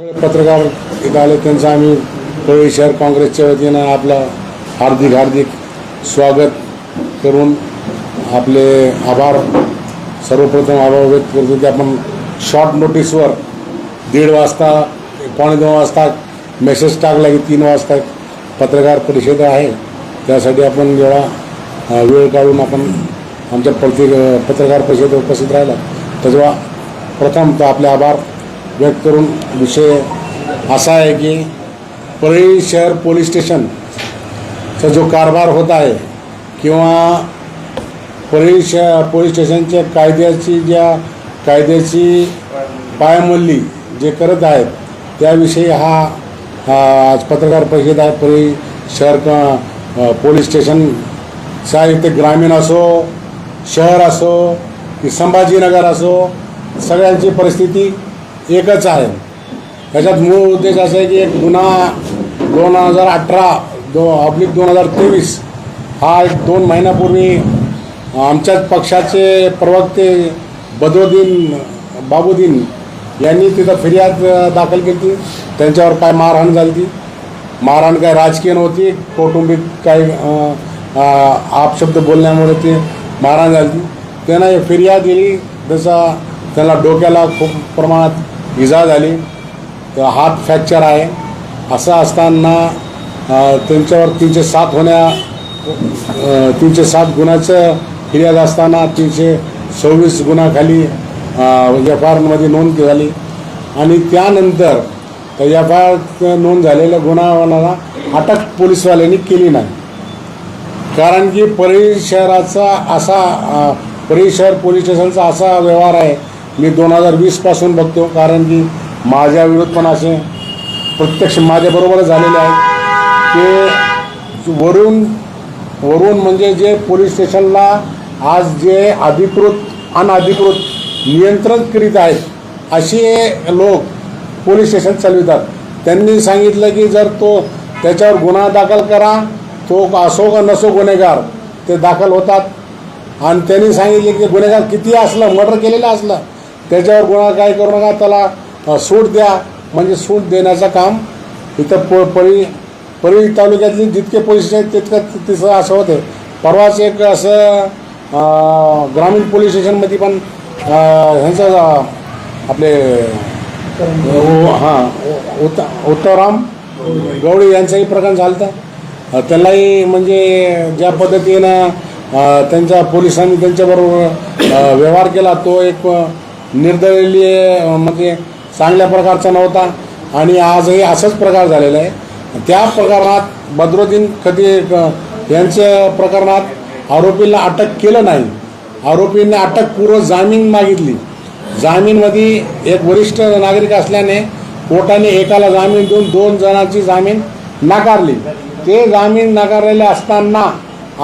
पत्रकार इथं आले त्यांचं आम्ही परळी शहर काँग्रेसच्या वतीनं आपलं हार्दिक हार्दिक स्वागत करून आपले आभार सर्वप्रथम आभार व्यक्त करतो की आपण शॉर्ट नोटीसवर दीड वाजता पावणे दोन वाजता मेसेज टाकला की तीन वाजता पत्रकार परिषद आहे. त्यासाठी आपण जेव्हा वेळ काढून आपण आमच्या प्रति पत्रकार परिषदेत उपस्थित राहिला. तेव्हा प्रथम तर आपले आभार व्यक्त करून विषय असा आहे की परळी शहर पोलीस स्टेशनचा जो कारभार होत आहे किंवा परळी श पोलीस स्टेशनच्या कायद्याची ज्या कायद्याची पायमल्ली जे करत आहेत त्याविषयी हा आज पत्रकार परिषद आहे. परळी शहर पोलीस स्टेशनचा इथे ग्रामीण असो शहर असो की संभाजीनगर असो सगळ्यांची परिस्थिती एकच आहे. त्याच्यात मूळ उद्देश असा आहे की एक गुन्हा दोन हजार अठरा दो ऑब्लिक दोन हजार तेवीस हा एक दोन महिन्यापूर्वी आमच्याच पक्षाचे प्रवक्ते बदरुद्दीन बाबुद्दीन यांनी तिथं फिर्याद दाखल केली. होती त्यांच्यावर काय मारहाण झाली ती मारहाण काय राजकीय नव्हती. कौटुंबिक काही आपशब्द बोलण्यामुळे ते मारहाण झाली ती त्यांना फिर्याद दिली. जसा त्यांना डोक्याला खूप प्रमाणात इजा झाली तर हात फ्रॅक्चर आहे. असं असताना त्यांच्यावर तीनशे सात होण्या तीनशे सात गुन्ह्याचं फिर्याद असताना तीनशे सव्वीस गुन्हाखाली एफ आय आरमध्ये नोंद झाली. आणि त्यानंतर एफ आय आर नोंद झालेल्या गुन्हावाला अटक पोलिसवाल्यांनी केली नाही. कारण की परळी शहराचा असा परळी शहर पोलीस स्टेशनचा असा व्यवहार आहे मी दोन हजार वीसपासून बघतो कारण की माझ्या विरोध पण असे प्रत्यक्ष माझ्याबरोबरच झालेले आहेत. की वरून वरून म्हणजे जे पोलीस स्टेशनला आज जे अधिकृत अनधिकृत नियंत्रण करीत आहेत असे लोक पोलीस स्टेशन चालवितात. त्यांनी सांगितलं की जर तो त्याच्यावर गुन्हा दाखल करा तो असो का नसो गुन्हेगार ते दाखल होतात. आणि त्यांनी सांगितले की गुन्हेगार किती असलं मर्डर केलेलं असलं त्याच्यावर गुन्हा काय करू नका त्याला सूट द्या. म्हणजे सूट देण्याचं काम इथं प परी परळी तालुक्यातली जितके पोलीस स्टेशन आहेत तितकं तिचं असं होतं परवाच एक असं ग्रामीण पोलीस स्टेशनमध्ये पण ह्यांचं आपले हां उत उत्तराम गवळी यांचाही प्रकार झाला होता त्यांनाही म्हणजे ज्या पद्धतीनं त्यांच्या पोलिसांनी त्यांच्याबरोबर व्यवहार केला तो एक निर्दलीय म्हणजे चांगल्या प्रकारचा नव्हता. आणि आजही असाच प्रकार झालेला आहे. त्या प्रकरणात बद्रुद्दीन कधी यांच्या प्रकरणात आरोपीला अटक केलं नाही. आरोपींनी अटकपूर्व जामीन मागितली. जामीनमध्ये एक वरिष्ठ नागरिक असल्याने कोर्टाने एकाला जामीन देऊन दोन जणांची जामीन नाकारली. ते जामीन नाकारलेले असताना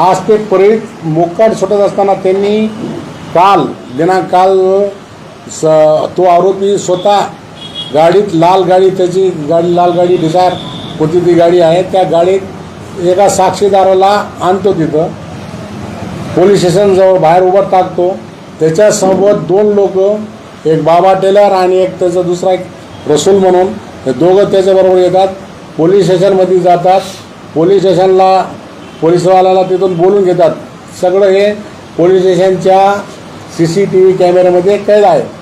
आज ते परळीत मोकाट सुटत असताना त्यांनी काल दिनांक काल स तो आरोपी स्वतः गाडीत लाल गाडी त्याची गाडी लाल गाडी डिझायर होती ती गाडी आहे. त्या गाडीत एका साक्षीदाराला आणतो तिथं. पोलीस स्टेशनजवळ बाहेर उभं टाकतो. त्याच्यासोबत दोन लोक एक बाबा टेलर आणि एक त्याचा दुसरा एक रसूल म्हणून. हे दोघं त्याच्याबरोबर येतात. पोलीस स्टेशनमध्ये जातात. पोलीस स्टेशनला पोलीसवाल्याला तिथून बोलून घेतात. सगळं हे पोलीस स्टेशनच्या सी सी टी व्ही कॅमेऱ्यामध्ये कैद आहे.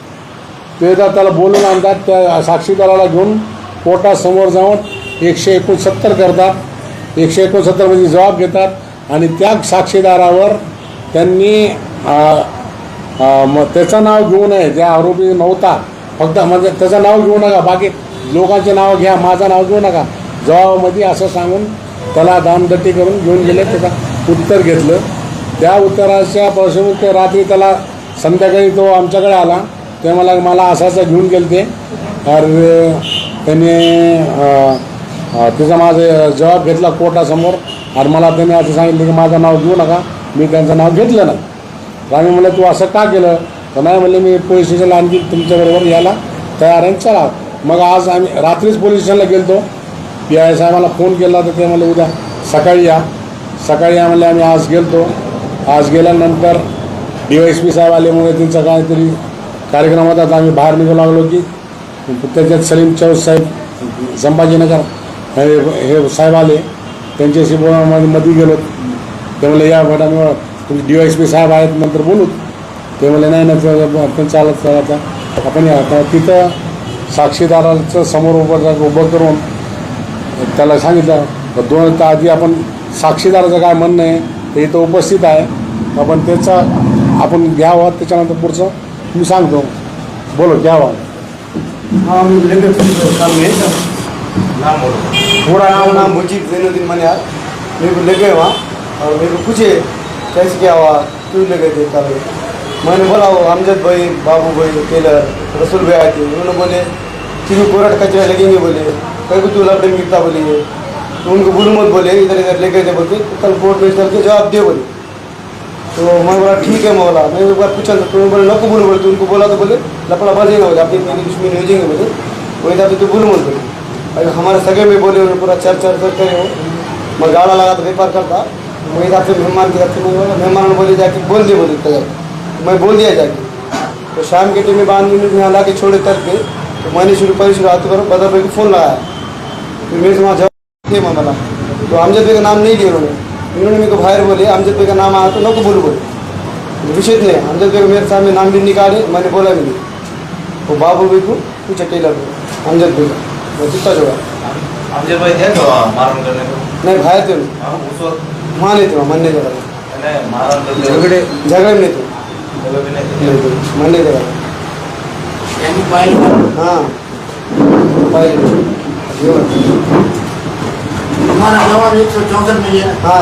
ते जर त्याला बोलून आणतात त्या साक्षीदाराला घेऊन कोर्टासमोर जाऊन एकशे एकोणसत्तर करतात एकशे एकोणसत्तरमध्ये म्हणजे जबाब घेतात आणि त्या साक्षीदारावर त्यांनी मग त्याचं नाव घेऊ नये ज्या आरोपी नव्हता. फक्त म्हणजे त्याचं नाव घेऊ नका बाकी लोकांचे नाव घ्या माझं नाव घेऊ नका. जबाबामध्ये असं सांगून त्याला दामदट्टी करून घेऊन गेले त्याचं उत्तर घेतलं. त्या उत्तराच्या पार्श्वभूमी ते रात्री त्याला संध्याकाळी तो आमच्याकडे आला. ते मला मला असं असं घेऊन गेले ते. तर त्याने तिचा माझं जवाब घेतला कोर्टासमोर. आणि मला त्यांनी असं सांगितलं की माझं नाव घेऊ नका. मी त्यांचं नाव घेतलं नाही. तर आम्ही म्हणलं तू असं का केलं? तर नाही म्हणले मी पोलीस स्टेशनला आणखी तुमच्याबरोबर यायला तयार आहे. चला. मग आज आम्ही रात्रीच पोलीस स्टेशनला गेलतो. पी आय साहेबाला फोन केला तर ते म्हणले उद्या सकाळी या. सकाळी या म्हणले आम्ही आज गेलतो. आज गेल्यानंतर डी वाय एस पी साहेब आल्यामुळे त्यांचं काहीतरी कार्यक्रमात आता आम्ही बाहेर निघू लागलो की त्याच्यात सलीम चौद साहेब संभाजीनगर हे हे साहेब आले. त्यांच्याशी बोल- मध्ये मध्ये गेलो. ते म्हणले या मॅडम तुम्ही डी एस पी साहेब आहेत. नंतर बोलू. ते म्हणले नाही ना आपण चालत चालत आपण या. आता तिथं साक्षीदाराचं समोर उभं उभं करून त्याला सांगितलं तर दोन तर आधी आपण साक्षीदाराचं काय म्हणणं आहे ते इथं उपस्थित आहे. आपण त्याचा आपण घ्यावं त्याच्यानंतर पुढचं मी सांगतो. बोलो घ्यावं हाँ हम लेकर काम में पूरा नाम नाम नाम मुजीब जैनुद्दीन मनियार मेरे को ले गए वहाँ और मेरे को पूछे कैसे क्या हुआ क्यों ले गए थे कल मैंने बोला वो अमजद भाई बाबू भाई टेलर रसूल भाई आए थे उन्होंने बोले कि कोरट कचरा लगेंगे बोले. कहीं को तू लपटे में गिरता बोले. तो उनको बोलू मत बोले इधर इधर ले गए थे बोलते. तो कल कोर्ट में चल के जवाब दे बोले. तो मैं बोला, ठीक है मैं बोला मैं एक बार पूछा तो तुम्हें बोले नको बोलो बोले। तो उनको बोला तो बोले लपड़ा बजेगा बोले, अपनी मेरी दुश्मनी हो जाएँगे बोले। वही था तो तू बोलो मत बोले। अगर हमारे सगे में बोले उन्हें पूरा चर चर चर करे हो मैं गाड़ा लगा तो व्यापार करता। वही था से मेहमान के साथ मैं बोला, मेहमान ने बोले जाके, बोल दिए बोले, तैयार। मैं बोल दिया जाके। तो शाम के टाइम में बाँध मिनट में ला के छोड़े तर के तो मैंने शुरू पर शुरू हाथ करो, बदर भाई को फ़ोन लगाया। फिर मेरे से वहाँ जवाब थे मैं बोला तो अमजद भाई का नाम नहीं दिया उन्होंने। उन्होंने मेरे को बाहर बोले अमजद भाई का नाम आया तो नको बोलो बोले. विषय नहीं है अमजद भाई को मेरे सामने नाम भी निकाले मैंने बोला भी नहीं। वो बाबू भाई को पूछा टेलर को अमजद भाई का? वो कितना जो आमचे भाई थे तो मारण करने को? नहीं भाई थे उस नहीं थे मैंने मारण करते झगड़े झगड़े नहीं थे भी नहीं नहीं जगह हाँ बात। हमारा जवाब एक सौ चौंसठ में है। हाँ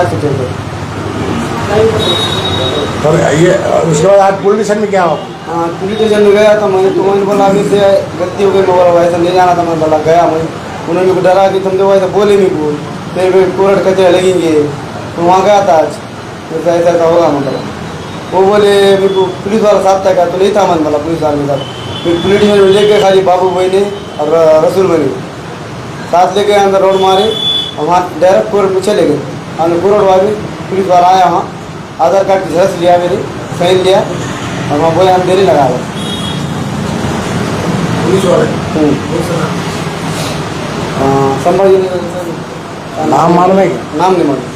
और ये उसके बाद आज पुलिस स्टेशन में क्या हो? हाँ पुलिस स्टेशन में गया था मैं तो मैंने बोला अभी से गलती हो गई मैं बोला वैसा नहीं जाना था मैं बोला गया मैं। उन्होंने मेरे को डरा कि तुम तो वैसा बोले नहीं बोल फिर भी कोरट कचरे लगेंगे। तो वहाँ गया था आज। ऐसा ऐसा ऐसा होगा मैं बोला। वो बोले मेरे को पुलिस वाला साथ था क्या? तो नहीं था मन बोला पुलिस वाले के साथ फिर पुलिस स्टेशन में लेके खाली बाबू भाई ने और रसूल भाई ने। साथ लेके अंदर रोड मारे। और वहाँ डायरेक्ट कोर्ट में चले गए। हमने कोर्ट वाले पुलिस वाला आया वहाँ। आधार कार्ड की झलस लिया मेरे। साइन लिया। और वहाँ बोले हम देरी लगा रहे पुलिस वाले? संभाजी नाम मालूम आहे का नाम नहीं मालूम।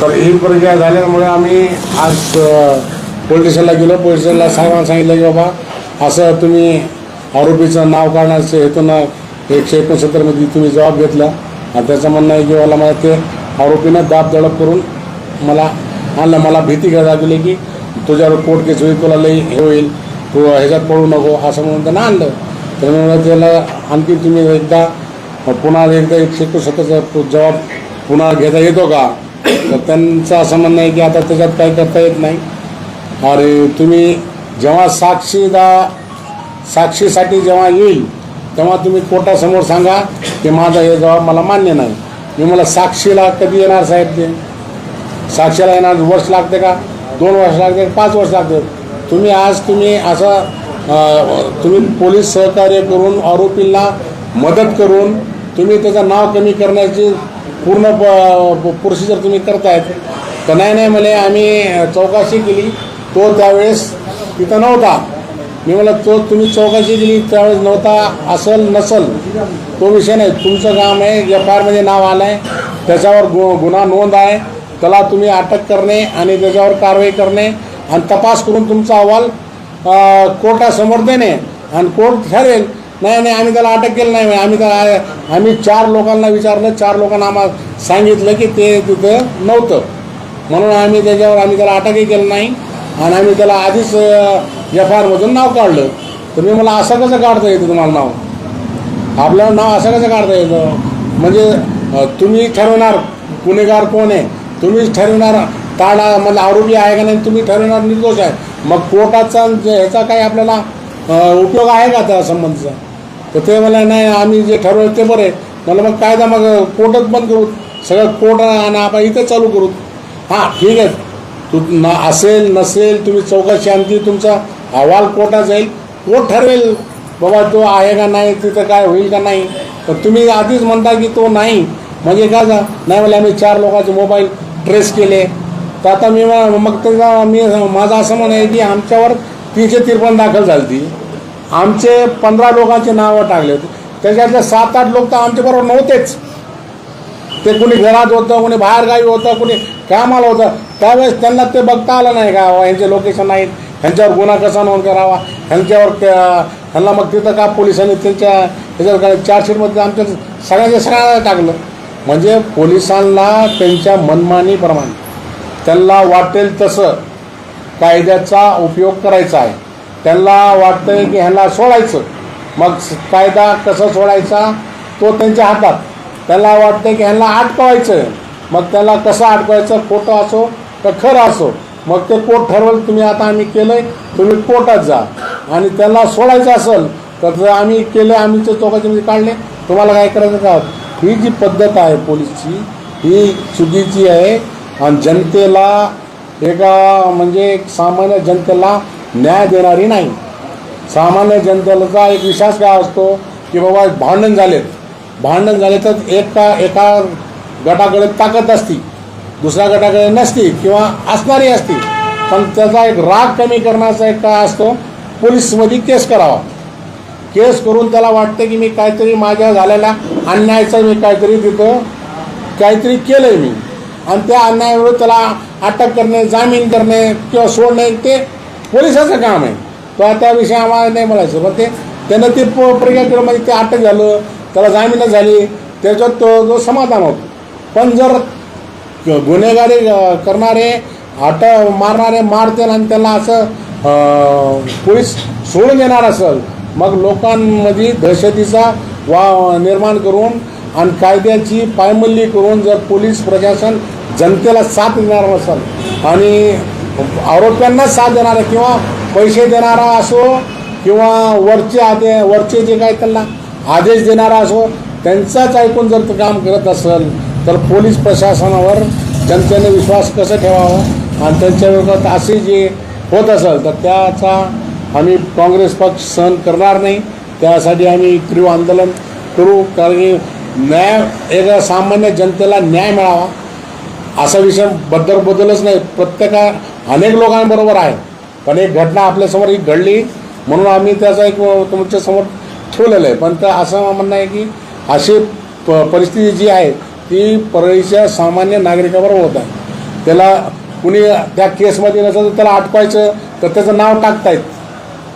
तर ही। प्रक्रिया झाल्यामुळे आम्ही आज पोलीस स्टेशनला गेलो. पोलीस स्टेशनला साहेबांना सांगितलं की बाबा असं तुम्ही आरोपीचं नाव काढण्याचं हेतूनं एकशे एकोणसत्तरमध्ये तुम्ही जबाब घेतला. आणि त्याचं म्हणणं आहे की मला मला ते आरोपीनं दाब दडप करून मला आणलं. मला भीती घ्यायला लागली की तुझ्यावर कोर्ट केस होईल तुला लई हे होईल. तू ह्याच्यात पडू नको. असं म्हणून त्यांना आणलं. तर त्याला आणखी तुम्ही एकदा पुन्हा एकदा एकशे एकोणसत्तरचा जबाब पुन्हा घेता येतो का? तर त्यांचं असं म्हणणं आहे की आता त्याच्यात काही करता येत नाही. अरे तुम्ही जेव्हा साक्षीदा साक्षीसाठी जेव्हा येईल तेव्हा तुम्ही कोर्टासमोर सांगा की माझा हे जबाब मला मान्य नाही. मी मला साक्षीला कधी येणार साहेब ते? साक्षीला येणार वर्ष लागते का? दोन वर्ष लागते का? पाच वर्ष लागते. तुम्ही आज तुम्ही असं तुम्ही पोलीस सहकार्य करून आरोपींना मदत करून तुम्ही त्याचं नाव कमी करण्याची पूर्ण प्रोसिजर तुम्ही करतायत. तर नाही नाही मला आम्ही चौकशी केली. तो त्यावेळेस तिथं नव्हता. मी मला तो तुम्ही चौकशी दिली त्यावेळेस नव्हता असल नसल. तो विषय नाही. तुमचं काम आहे एफ आय आरमध्ये नाव आलं आहे त्याच्यावर गु गुन्हा नोंद आहे. त्याला तुम्ही अटक करणे आणि त्याच्यावर कारवाई करणे आणि तपास करून तुमचा अहवाल कोर्टासमोर देणे. आणि कोर्ट ठरेल. नाही नाही आम्ही त्याला अटक केलं नाही. आम्ही त्याला आम्ही चार लोकांना विचारलं. चार लोकांना आम्हाला सांगितलं की ते तिथं नव्हतं. म्हणून आम्ही त्याच्यावर आम्ही त्याला अटकही केलं नाही. आणि आम्ही त्याला आधीच एफ आय आरमधून नाव काढलं. तर मी मला असं कसं काढता येतं तुम्हाला नाव? आपल्याला नाव असं कसं काढता येतं. म्हणजे तुम्ही ठरवणार गुन्हेगार कोण आहे तुम्हीच ठरवणार ताडा म्हणजे आरोपी आहे का नाही तुम्ही ठरवणार निर्दोष आहे. मग कोर्टाचा जे ह्याचा काही आपल्याला उपयोग आहे का त्या संबंधीचा? तर ते मला नाही आम्ही जे ठरवलं ते बरे मला मग कायदा मग कोर्टच बंद करू. सगळं कोर्ट आणि आपण इथं चालू करू. हां ठीक आहे. तू असेल नसेल तुम्ही चौकशी आणखी तुमचा अहवाल कोर्टात जाईल. कोर्ट ठरवेल बाबा तो आहे का नाही तिथं काय होईल का नाही. तर तुम्ही आधीच म्हणता की तो नाही. म्हणजे काय जा नाही मला आम्ही चार लोकांचे मोबाईल ट्रेस केले. तर आता मी मग त्याचा मी माझं असं म्हणणं आहे की आमच्यावर तीनशे त्रेपन्न दाखल झाली ती आमचे पंधरा लोकांचे नावं टाकले होते. त्याच्यातले सात आठ लोक तर आमच्याबरोबर नव्हतेच. ते कुणी घरात होतं कुणी बाहेरगावी होतं कुणी कामाला होतं. त्यावेळेस त्यांना ते बघता आलं नाही का यांचे लोकेशन नाहीत. ह्यांच्यावर गुन्हा कसा नोंद करावा? ह्यांच्यावर ह्यांना मग तिथं का पोलिसांनी त्यांच्या ह्याच्यावर चार्जशीटमध्ये आमच्या सगळ्यांच्या सगळ्यांना टाकलं. म्हणजे पोलिसांना त्यांच्या मनमानीप्रमाणे त्यांना वाटेल तसं कायद्याचा उपयोग करायचा आहे. त्यांना वाटतंय की ह्यांना सोडायचं. मग कायदा कसा सोडायचा? तो त्यांच्या हातात. त्यांना वाटतं की ह्यांना अटकवायचं मग त्याला कसं अडकवायचं? खोटं असो का खरं असो? मग ते कोर्ट ठरवलं तुम्ही आता आम्ही केलं आहे तुम्ही कोर्टात जा. आणि त्याला सोडायचं असेल तर जर आम्ही केलं आम्ही ते चौकाचे म्हणजे काढले. तुम्हाला काय करायचं का? ही जी पद्धत आहे पोलीसची ही चुकीची आहे. आणि जनतेला एका म्हणजे सामान्य जनतेला न्याय देणारी नाही. सामान्य जनतेचा एक विश्वास काय असतो की बाबा भांडण झालेत. भांडण झाले तर एका एका गटाकडे ताकद असती दुसऱ्या गटाकडे नसती किंवा असणारी असती पण त्याचा एक राग कमी करण्याचा एक काय असतो? पोलीसमध्ये केस करावा. केस करून त्याला वाटतं की मी काहीतरी माझ्या झालेल्या अन्यायाचं मी काहीतरी तिथं काहीतरी केलं आहे मी. आणि त्या अन्यायामुळे त्याला अटक करणे जामीन करणे किंवा सोडणे ते पोलिसाचं काम आहे. तर त्याविषयी आम्हाला नाही म्हणायचं पण ते त्यानं ते प्रक्रिया केलं म्हणजे ते अटक झालं त्याला जामीन झाली त्याच्यात तो जो समाधान होतो. पण जर गुन्हेगारी करणारे आट मारणारे मारतील आणि त्यांना असं पोलीस सोडून देणार असेल मग लोकांमध्ये दहशतीचा वा निर्माण करून आणि कायद्याची पायमल्ली करून जर पोलीस प्रशासन जनतेला साथ देणार नसेल आणि आरोप्यांना साथ देणारा किंवा पैसे देणारा असो किंवा वरचे आदे वरचे जे काय त्यांना आदेश देणारा असो त्यांचाच ऐकून जर ते काम करत असेल तर पोलीस प्रशासनावर जनतेने विश्वास कसं ठेवावा? आणि त्यांच्या विरोधात असे जे होत असेल तर त्याचा आम्ही काँग्रेस पक्ष सहन करणार नाही. त्यासाठी आम्ही तीव्र आंदोलन करू कारण की न्याय एका सामान्य जनतेला न्याय मिळावा असा विषयबद्दल बदलच नाही. प्रत्येका अनेक लोकांबरोबर आहे. पण एक घटना आपल्यासमोर ही घडली म्हणून आम्ही त्याचा एक तुमच्यासमोर ठेवलेलं आहे. पण तर असं म्हणणं आहे की अशी प परिस्थिती जी आहे ती परळीच्या सामान्य नागरिकाबरोबर होत आहे. त्याला कुणी त्या केसमध्ये नसेल तर त्याला अटकवायचं तर त्याचं नाव टाकतायत.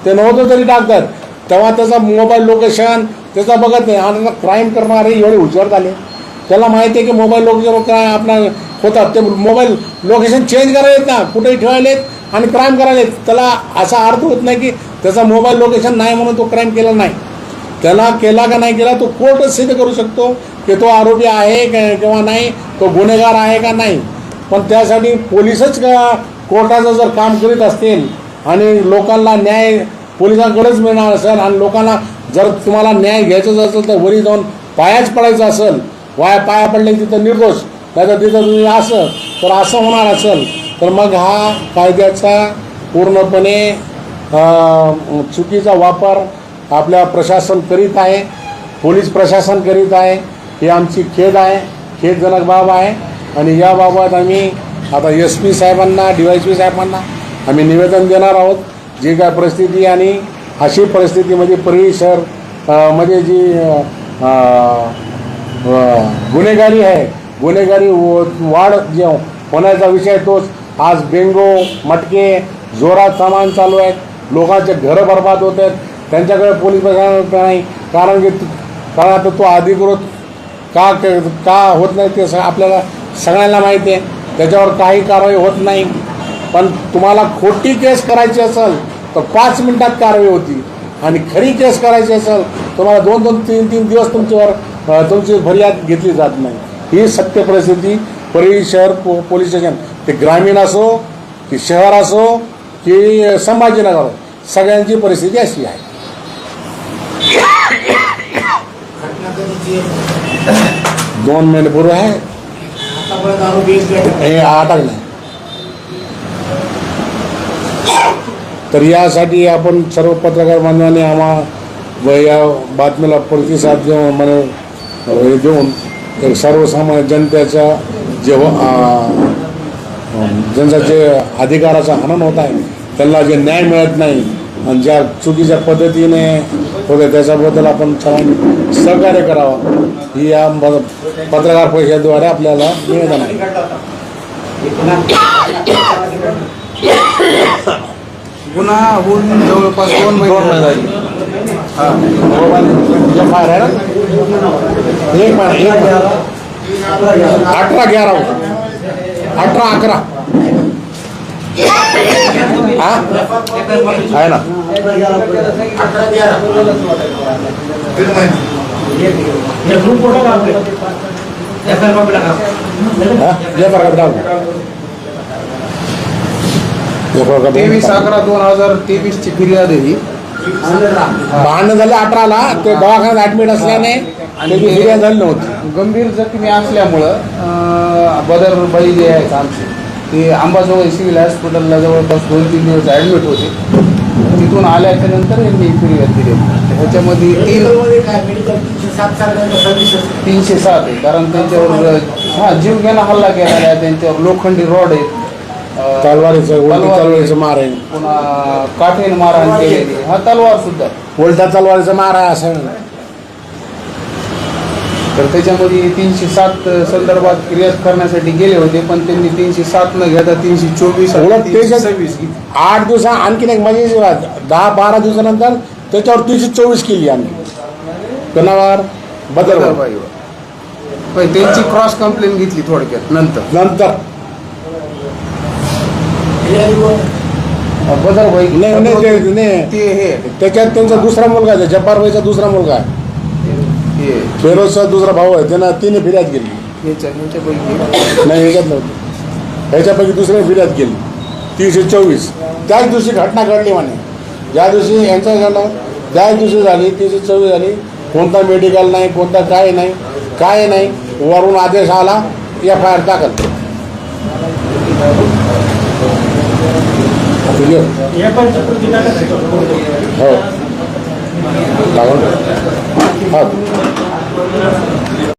ते नव्हतं तरी टाकतात. तेव्हा त्याचा मोबाईल लोकेशन त्याचा बघत नाही. आणि क्राईम करणारे एवढे हुशार झाले. त्याला माहिती आहे की मोबाईल लोकेशन काय आपला होतात. ते मोबाईल लोकेशन चेंज करायला येत ना. कुठेही ठेवायला येत आणि क्राईम करायला येत त्याला असा अर्थ होत नाही की त्याचा मोबाईल लोकेशन नाही म्हणून तो क्राईम केला नाही. त्याला केला का नाही केला तो कोर्टच सिद्ध करू शकतो की तो आरोपी आहे का किंवा नाही तो गुन्हेगार आहे का नाही. पण त्यासाठी पोलिसच कोर्टाचं जर काम करीत असतील आणि लोकांना न्याय पोलिसांकडेच मिळणार असेल आणि लोकांना जर तुम्हाला न्याय घ्यायचाच असेल तर वरी जाऊन पायाच पडायचं असेल वाया पाया पडले तिथं निर्दोष नाही तर तिथं तुम्ही असं तर असं होणार असेल. तर मग हा कायद्याचा पूर्णपणे चुकीचा वापर आपल्या प्रशासन करीत आहे पोलीस प्रशासन करीत आहे ही आमची खेद आहे खेदजनक बाब आहे. आणि याबाबत आम्ही आता एस पी साहेबांना डी वाय पी साहेबांना आम्ही निवेदन देणार आहोत. जी काय परिस्थिती आणि अशी परिस्थितीमध्ये परळी शहरमध्ये जी गुन्हेगारी आहे गुन्हेगारी व- वाढ जे होण्याचा विषय तोच. आज बेंगो मटके जोरात सामान चालू आहेत. लोकांचे घरं बर्बाद होत आहेत. त्यांच्याकडे पोलीस प्रशासन नाही? कारण की कारण आता तो अधिकृत का का होत नाही ते स आपल्याला सगळ्यांना माहिती आहे. त्याच्यावर काही कारवाई होत नाही. पण तुम्हाला खोटी केस करायची असेल तर पाच मिनिटात कारवाई होती. आणि खरी केस करायची असेल तुम्हाला दोन दोन तीन तीन दिवस तुमच्यावर तुमची फरियाद घेतली जात नाही. ही सत्य परिस्थिती परळी शहर पो पोलीस स्टेशन ते ग्रामीण असो की शहर असो की संभाजीनगर सगळ्यांची परिस्थिती अशी आहे. दोन महिने पूर्व आहे? हे अटकलं तर यासाठी आपण सर्व पत्रकार बांधवांनी आम्हा व या बातमीला प्रतिसाद देऊन मला हे देऊन एक सर्वसामान्य जनतेच्या जे व- ज्यांचा जे अधिकाराचा हनन होत आहे त्यांना जे न्याय मिळत नाही ज्या चुकीच्या पद्धतीने होते त्याच्याबद्दल आपण सर्वांनी सहकार्य करावं. ही या पत्रकार परिषदेद्वारे आपल्याला निवेदन आहे. गुन्हा होऊन जवळपास दोन महिने झाले. एक अठरा ग्यारा अठरा अकरा. हा? आहे ना. अठरा तेवीस अकरा दोन हजार तेवीस ची फिर्याद आहे भांडण झाले अठराला. ते दवाखान्यात ऍडमिट असल्याने त्याची फिर्याद झाली नव्हती. गंभीर जखमी असल्यामुळं बदरबाई जे आहेत आमचे. ते अंबाजोगाई सिव्हिल हॉस्पिटलला जवळपास दोन तीन दिवस ॲडमिट होते. तिथून आल्याच्यानंतर यांनी फिर्याद दिली. ह्याच्यामध्ये तीन तीनशे सात आहे. कारण त्यांच्यावर हा जीव घेणा हल्ला केलेला आहे. त्यांच्यावर लोखंडी रॉड आहेत. तलवारीचं उलटी तलवार तलवारीचं मार आहे. पुन्हा काठीने मारहाण केलेली हा तलवार सुद्धा. उलट्या तलवारीचं मार आहे असं. तर त्याच्यामध्ये तीनशे सात संदर्भात फिर्याद करण्यासाठी गेले होते पण त्यांनी तीनशे सात न घेता तीनशे चोवीस सव्वीस. आठ दिवसा आणखीन एक म्हणजे दहा बारा दिवसानंतर त्याच्यावर तीनशे चोवीस केली आम्ही. कोणावर बदल. पण त्यांची क्रॉस कंप्लेंट घेतली थोडक्यात नंतर. नंतर. बदरबाई नाही नाही नाही ते हे. त्याच्यात त्यांचा दुसरा मुलगा आहे जब्बार भाईचा दुसरा मुलगा आहे. फेरोजचा दुसरा भाऊ आहे त्यानं तिने फिर्याद केली. नाही ह्याच्यात नव्हतं. ह्याच्यापैकी दुसऱ्या फिर्याद केली. तीनशे चोवीस. त्याच दिवशी घटना घडली म्हणे. ज्या दिवशी यांचं झालं त्याच दिवशी झाली तीनशे चोवीस झाली. कोणता मेडिकल नाही कोणता काय नाही काय नाही वरून आदेश आला एफ आय आर दाखल. हो. लागून. हो